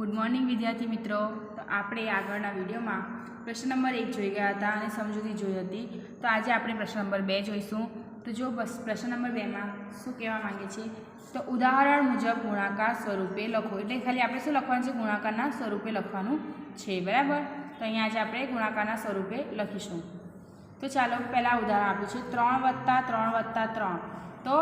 Good morning વિદ્યાર્થી મિત્રો. તો આપણે આગળના વિડીયોમાં પ્રશ્ન નંબર એક જોઈ ગયા હતા અને સમજૂતી જોઈ હતી. તો આજે આપણે પ્રશ્ન નંબર બે જોઈશું. તો જો પ્રશ્ન નંબર બેમાં શું કહેવા માંગે છે? તો ઉદાહરણ મુજબ ગુણાકાર સ્વરૂપે લખો. એટલે ખાલી આપણે શું લખવાનું છે? ગુણાકારના સ્વરૂપે લખવાનું છે. બરાબર? તો અહીંયા આજે આપણે ગુણાકારના સ્વરૂપે લખીશું. તો ચાલો પહેલાં ઉદાહરણ આપ્યું છે ત્રણ વત્તા ત્રણ વત્તા ત્રણ. તો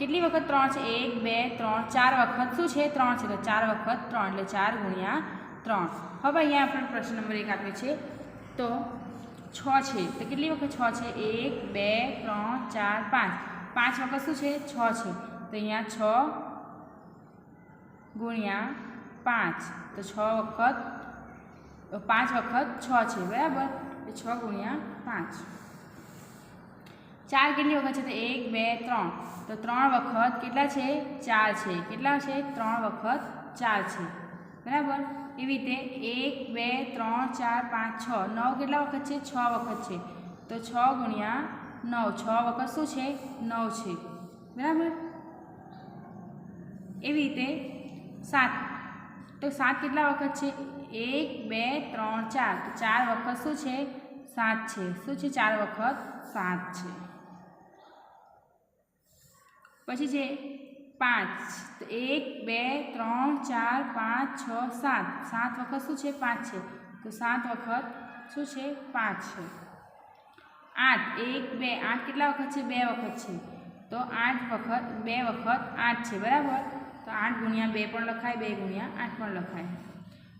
કેટલી વખત ત્રણ છે? એક, બે, ત્રણ, ચાર વખત. શું છે? ત્રણ છે, તો ચાર વખત ત્રણ, એટલે ચાર ગુણ્યા ત્રણ. હવે અહીંયા આપણે પ્રશ્ન નંબર એક આપ્યો છે. તો છ છે. તો કેટલી વખત છ છે? એક, બે, ત્રણ, ચાર, પાંચ. પાંચ વખત શું છે? છ છે. તો અહીંયા છ ગુણ્યા પાંચ. તો છ વખત પાંચ વખત છ છે. બરાબર? એ છ ગુણ્યા પાંચ. ચાર કેટલી વખત છે તો એક, બે, ત્રણ. તો ત્રણ વખત કેટલા છે? ચાર છે. કેટલા છે? ત્રણ વખત ચાર છે. બરાબર? એવી રીતે એક, બે, ત્રણ, ચાર, પાંચ, છ. નવ કેટલા વખત છે? છ વખત છે. તો છ ગુણ્યા નવ. છ વખત શું છે? નવ છે. બરાબર? એવી રીતે સાત. તો સાત કેટલા વખત છે? એક, બે, ત્રણ, ચાર. તો ચાર વખત શું છે? સાત છે. શું છે? ચાર વખત સાત છે. પછી છે પાંચ, તો એક, બે, ત્રણ, ચાર, પાંચ, છ, સાત. સાત વખત શું છે? પાંચ છે. તો સાત વખત શું છે? પાંચ છે. આઠ, એક, બે. આઠ કેટલા વખત છે? બે વખત છે. તો આઠ વખત, બે વખત આઠ છે. બરાબર? તો આઠ ગુણ્યા બે પણ લખાય, બે ગુણ્યા આઠ પણ લખાય.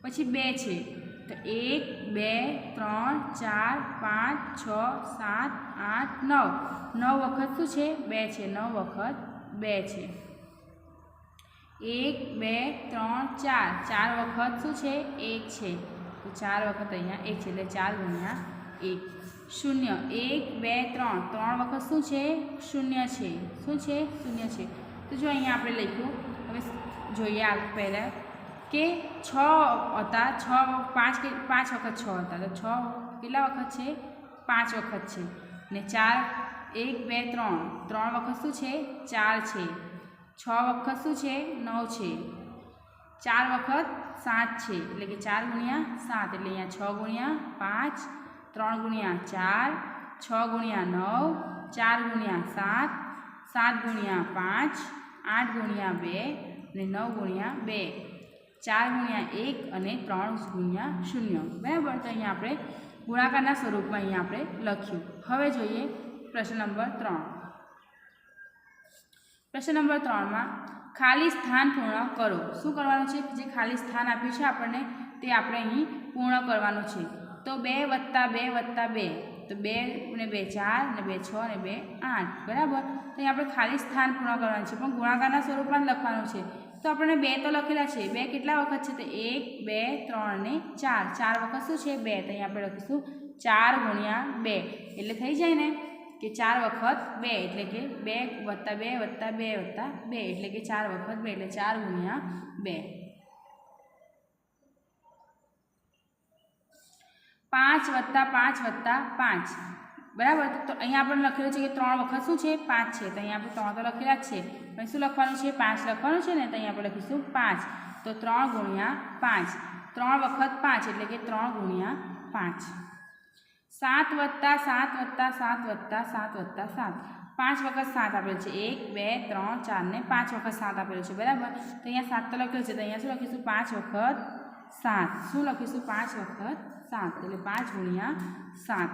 પછી બે છે. તો એક, બે, ત્રણ, ચાર, પાંચ, છ, સાત, આઠ, નવ. નવ વખત શું છે? બે છે. નવ વખત બે છે. એક, બે, ત્રણ, ચાર. ચાર વખત શું છે? એક છે. તો ચાર વખત અહીંયા એક છે, એટલે ચાર ગુણ્યા એક. શૂન્ય. એક, બે, ત્રણ. ત્રણ વખત શું છે? શૂન્ય છે. શું છે? શૂન્ય છે. તો જો અહીંયા આપણે લખ્યું, હવે જોઈએ આ પહેલાં કે છ હતા, છ પાંચ કે, પાંચ વખત છ હતા. તો છ કેટલા વખત છે? પાંચ વખત છે. ને ચાર એક, બે, ત્રણ. ત્રણ વખત શું છે? ચાર છે. છ વખત શું છે? નવ છે. ચાર વખત સાત છે. એટલે કે ચાર ગુણ્યા સાત. એટલે અહીંયા છ ગુણ્યા પાંચ, ત્રણ ગુણ્યા ચાર, છ ગુણ્યા નવ, ચાર ગુણ્યા સાત સાત ગુણ્યા પાંચ, આઠ ગુણ્યા બે અને નવ ગુણ્યા બે. ચાર ગુણ્યા એક અને ત્રણ ગુણ્યા શૂન્ય. બરાબર? તો અહીંયા આપણે ગુણાકારના સ્વરૂપમાં અહીંયા આપણે લખ્યું. હવે જોઈએ પ્રશ્ન નંબર ત્રણ. પ્રશ્ન નંબર ત્રણમાં ખાલી સ્થાન પૂર્ણ કરો. શું કરવાનું છે? જે ખાલી સ્થાન આપ્યું છે આપણને, તે આપણે અહીં પૂર્ણ કરવાનું છે. તો બે વત્તા બે વત્તા બે. તો બે ને બે ચાર, ને બે છ, ને બે આઠ. બરાબર? તો અહીં આપણે ખાલી સ્થાન પૂર્ણ કરવાનું છે. પણ ગુણાકારના સ્વરૂપમાં લખવાનું છે. તો આપણને બે તો લખેલા છે. બે કેટલા વખત છે? તો એક, બે, ત્રણ ને ચાર. ચાર વખત શું છે? બે. તો અહીં આપણે લખીશું ચાર ગુણ્યા બે. એટલે થઈ જાય ને? કે ચાર વખત બે, એટલે કે બે વત્તા બે વત્તા બે વત્તા બે, એટલે કે ચાર વખત બે, એટલે ચાર ગુણ્યા બે. પાંચ વત્તા પાંચ વત્તા પાંચ. બરાબર? તો અહીંયા આપણને લખેલું છે કે ત્રણ વખત શું છે? પાંચ છે. તો અહીંયા આપણે ત્રણ તો લખેલા જ છે. પણ શું લખવાનું છે? પાંચ લખવાનું છે ને, તો અહીંયા આપણે લખીશું પાંચ. તો ત્રણ ગુણ્યા પાંચ. ત્રણ વખત પાંચ, એટલે કે ત્રણ ગુણ્યા પાંચ. સાત વત્તા સાત વત્તા સાત વત્તા સાત વત્તા સાત પાંચ વખત સાત આપેલ છે એક બે ત્રણ ચાર ને પાંચ વખત સાત આપેલું છે બરાબર તો અહીંયા સાત તો લખેલું છે તો અહીંયા શું લખીશું? પાંચ વખત સાત। શું લખીશું? પાંચ વખત સાત। એટલે પાંચ ગુણ્યા સાત।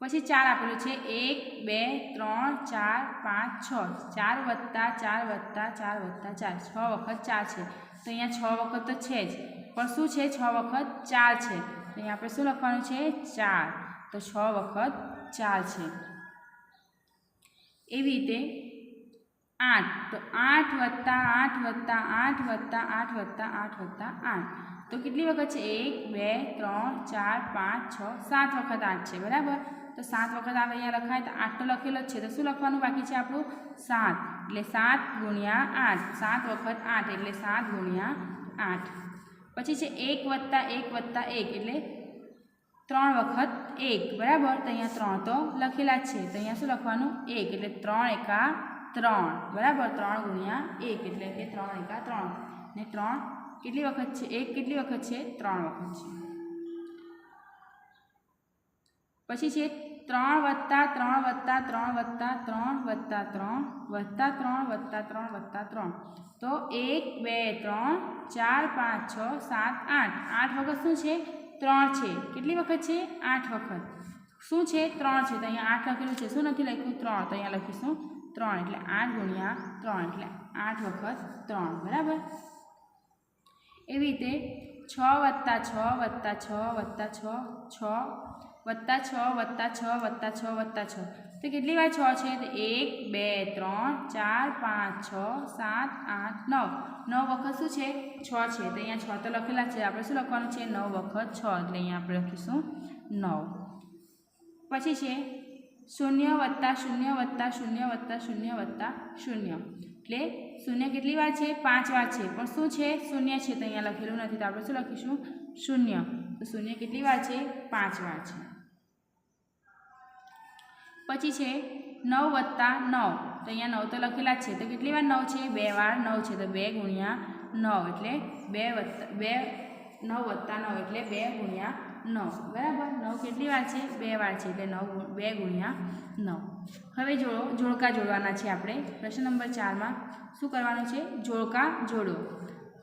પછી ચાર આપેલું છે, એક, બે, ત્રણ, ચાર, પાંચ, છ। ચાર વત્તા ચાર વત્તા ચાર વત્તા, ચાર। છ વખત ચાર છે। તો અહીંયા છ વખત તો છે જ, પણ શું છે? છ વખત ચાર છે। અહીંયા આપણે શું લખવાનું છે? ચાર. તો છ વખત ચાર છે. એવી રીતે આઠ. તો આઠ વત્તા આઠ વત્તા આઠ વત્તા આઠ વત્તા આઠ વત્તા આઠ. તો કેટલી વખત છે? એક, બે, ત્રણ, ચાર, પાંચ, છ, સાત વખત આઠ છે. બરાબર? તો સાત વખત આવે અહીંયા લખાય તો આઠ તો લખેલો જ છે. તો શું લખવાનું બાકી છે આપણું? સાત. એટલે સાત ગુણ્યા આઠ. સાત વખત આઠ એટલે સાત ગુણ્યા આઠ. પછી છે એક વત્તા એક વત્તા એક એટલે ત્રણ વખત એક, બરાબર? તો અહીંયા ત્રણ તો લખેલા છે. તો અહીંયા શું લખવાનું? એક એટલે ત્રણ એકા ત્રણ, બરાબર? ત્રણ ગુણ્યા એક એટલે કે ત્રણ એકા ત્રણ. ને ત્રણ કેટલી વખત છે? એક કેટલી વખત છે? ત્રણ વખત છે. પછી છે ત્રણ વત્તા ત્રણ વત્તા ત્રણ વત્તા ત્રણ વત્તા ત્રણ વત્તા ત્રણ વત્તા ત્રણ વત્તા ત્રણ તો એક બે, ત્રણ, ચાર, પાંચ, છ, સાત, આઠ. આઠ વખત શું છે? ત્રણ છે. કેટલી વખત છે? આઠ વખત. શું છે? ત્રણ છે. તો અહીંયા આઠ લખેલું છે. શું નથી લખ્યું? ત્રણ. તો અહીંયા લખીશું ત્રણ. એટલે આઠ ગુણ્યા ત્રણ. એટલે આઠ વખત ત્રણ. બરાબર? એવી રીતે છ વત્તા છ વત્તા છ વત્તા છ છ વત્તા છ વત્તા છ વત્તા છ વત્તા છ. તો કેટલી વાર છ છે? તો એક, બે, ત્રણ, ચાર, પાંચ, છ, સાત, આઠ, નવ. નવ વખત શું છે? છ છે. તો અહીંયા છ તો લખેલા છે. આપણે શું લખવાનું છે? નવ વખત છ. એટલે અહીંયા આપણે લખીશું નવ. પછી છે શૂન્ય વત્તા શૂન્ય વત્તા શૂન્ય વત્તા શૂન્ય વત્તા શૂન્ય. એટલે શૂન્ય કેટલી વાર છે? પાંચ વાર છે. પણ શું છે? શૂન્ય છે. તો અહીંયા લખેલું નથી. તો આપણે શું લખીશું? શૂન્ય. તો શૂન્ય કેટલી વાર છે? પાંચ વાર છે. પછી છે નવ વત્તા નવ. તો અહીંયા નવ તો લખેલા જ છે. તો કેટલી વાર નવ છે? બે વાર નવ છે. તો બે ગુણ્યા નવ એટલે બે વત્તા બે નવ વત્તા નવ એટલે બે ગુણ્યા નવ. બરાબર? નવ કેટલી વાર છે? બે વાર છે એટલે નવ બે ગુણ્યા નવ. હવે જોડો જોડકા જોડવાના છે આપણે. પ્રશ્ન નંબર ચારમાં શું કરવાનું છે? જોડકા જોડો.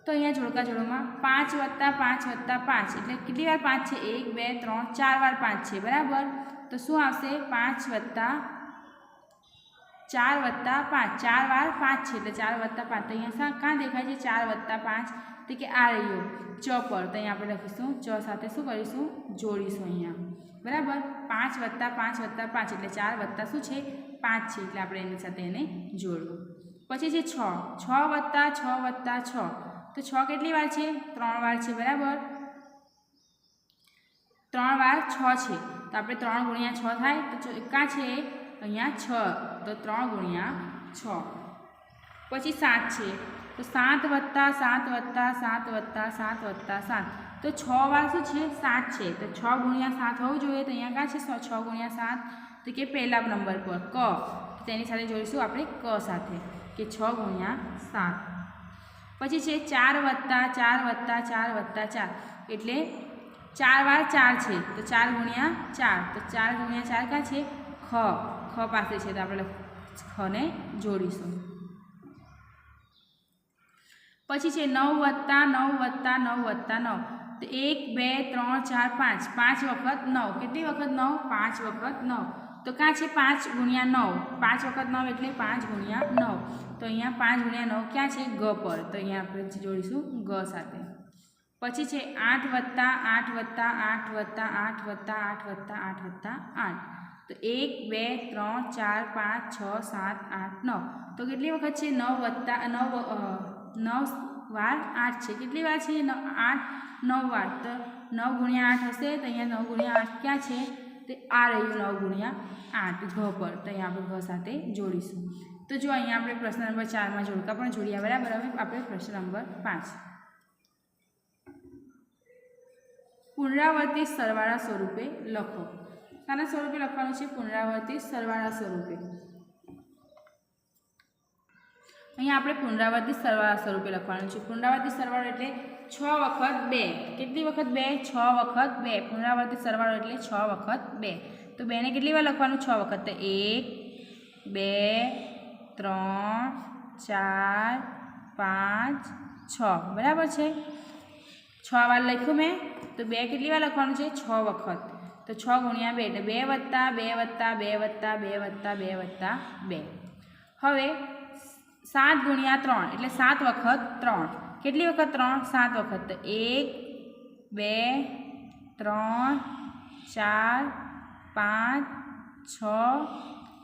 તો અહીંયા જોડકા જોડોમાં પાંચ વત્તા પાંચ વત્તા પાંચ એટલે કેટલી વાર પાંચ છે? એક, બે, ત્રણ, ચાર વાર પાંચ છે. બરાબર? તો શું આવશે? પાંચ વત્તા ચાર વત્તા પાંચ. ચાર વાર પાંચ છે એટલે ચાર વત્તા પાંચ. તો અહીંયા કાં દેખાય છે? ચાર વત્તા પાંચ. તો કે આ રહ્યો. ચ પર. તો અહીંયા આપણે લખીશું. ચ સાથે શું કરીશું? જોડીશું અહીંયા. બરાબર? પાંચ વત્તા પાંચ વત્તા પાંચ. એટલે ચાર વત્તા શું છે? પાંચ છે. એટલે આપણે એની સાથે એને જોડવું. પછી છે છ. છ વત્તા છ વત્તા છ. તો છ કેટલી વાર છે? ત્રણ વાર છે. બરાબર? ત્રણ વાર છ છે. તો આપણે ત્રણ ગુણ્યા છ થાય તો ચ- કાં છે અહીંયા છ તો ત્રણ ગુણ્યા છ પછી સાત છે તો સાત વત્તા સાત વત્તા સાત વત્તા સાત વત્તા સાત તો છ વાર શું છે સાત છે તો છ ગુણ્યા સાત હોવું જોઈએ તો અહીંયા કાં છે સ- છ ગુણ્યા સાત તો કે પહેલા નંબર પર ક તેની સાથે જોઈશું આપણે ક સાથે કે છ ગુણ્યા સાત પછી છે ચાર વત્તા ચાર વત્તા ચાર વત્તા ચાર એટલે ચાર વાર ચાર છે. તો ચાર ગુણ્યા ચાર. તો ચાર ગુણ્યા ચાર ક્યાં છે? ખ. ખ પાસે છે. તો આપણે ખને જોડીશું. પછી છે નવ વત્તા નવ વત્તા નવ વત્તા નવ. તો એક, બે, ત્રણ, ચાર, પાંચ. પાંચ વખત નવ. કેટલી વખત નવ? પાંચ વખત નવ. તો ક્યાં છે? પાંચ ગુણ્યા નવ. પાંચ વખત નવ એટલે પાંચ ગુણ્યા નવ. તો અહીંયા પાંચ ગુણ્યા નવ ક્યાં છે? ગ પર. તો અહીંયા આપણે જોડીશું ગ સાથે. પછી છે આઠ વત્તા આઠ વત્તા આઠ વત્તા આઠ વત્તા આઠ વત્તા આઠ વત્તા આઠ. તો એક, બે, ત્રણ, ચાર, પાંચ, છ, સાત, આઠ, નવ. તો કેટલી વખત છે? નવ વત્તા નવ નવ વાર આઠ છે. કેટલી વાર છે? આઠ, નવ વાર. તો નવ ગુણ્યા આઠ હશે તો અહીંયા નવ ગુણ્યા આઠ ક્યાં છે? તે આ રહ્યું નવ ગુણ્યા આઠ. ઘ પર. તો અહીંયા આપણે ઘ સાથે જોડીશું. તો જો અહીંયા આપણે પ્રશ્ન નંબર ચારમાં જોડકા પણ જોડ્યા. બરાબર? હવે આપણે પ્રશ્ન નંબર પાંચ. પુનરાવર્તિત સરવાળા સ્વરૂપે લખો. શાના સ્વરૂપે લખવાનું છે પુનરાવર્તિત સરવાળા સ્વરૂપે. અહીંયા આપણે પુનરાવર્તિત સરવાળા સ્વરૂપે લખવાનું છે. પુનરાવર્તિત સરવાળો એટલે છ વખત બે. કેટલી વખત બે? છ વખત બે. પુનરાવર્તિત સરવાળો એટલે છ વખત બે. તો બેને કેટલી વાર લખવાનું? છ વખત. તો એક, બે, ત્રણ, ચાર, પાંચ, છ. બરાબર છે? છ વાર લખ્યું મેં? તો બે કેટલી વાર લખવાનું છે? છ વખત. તો છ ગુણ્યા બે એટલે બે વત્તા બે વત્તા બે વત્તા બે વત્તા બે વત્તા બે. હવે સાત ગુણ્યા ત્રણ એટલે સાત વખત ત્રણ. કેટલી વખત ત્રણ? સાત વખત. તો એક, બે, ત્રણ, ચાર, પાંચ, છ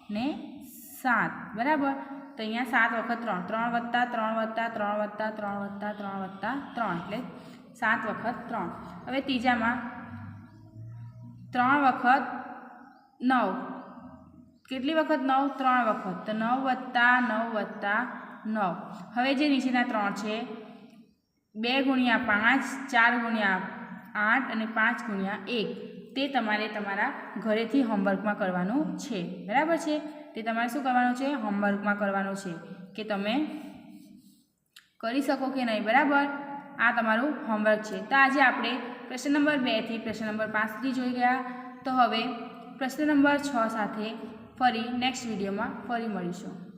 ને સાત. બરાબર? તો અહીંયા સાત વખત ત્રણ. ત્રણ વત્તા ત્રણ વત્તા ત્રણ વત્તા ત્રણ વત્તા ત્રણ વત્તા, ત્રણ. એટલે સાત વખત ત્રણ. હવે ત્રીજામાં ત્રણ વખત નવ. કેટલી વખત નવ? ત્રણ વખત. તો નવ વત્તા નવ વત્તા નવ. હવે જે નીચેના ત્રણ છે, બે ગુણ્યા પાંચ, ચાર ગુણ્યા આઠ અને પાંચ ગુણ્યા એક. તે તમારે તમારા ઘરેથી હોમવર્કમાં કરવાનું છે. બરાબર છે? તે તમારે શું કરવાનું છે? હોમવર્કમાં કરવાનું છે કે તમે કરી શકો કે નહીં? બરાબર? આ તમારું હોમવર્ક છે. તો આજે આપણે પ્રશ્ન નંબર બેથી પ્રશ્ન નંબર પાંચ સુધી જોઈ ગયા. તો હવે પ્રશ્ન નંબર છ સાથે ફરી નેક્સ્ટ વિડીયોમાં ફરી મળીશું.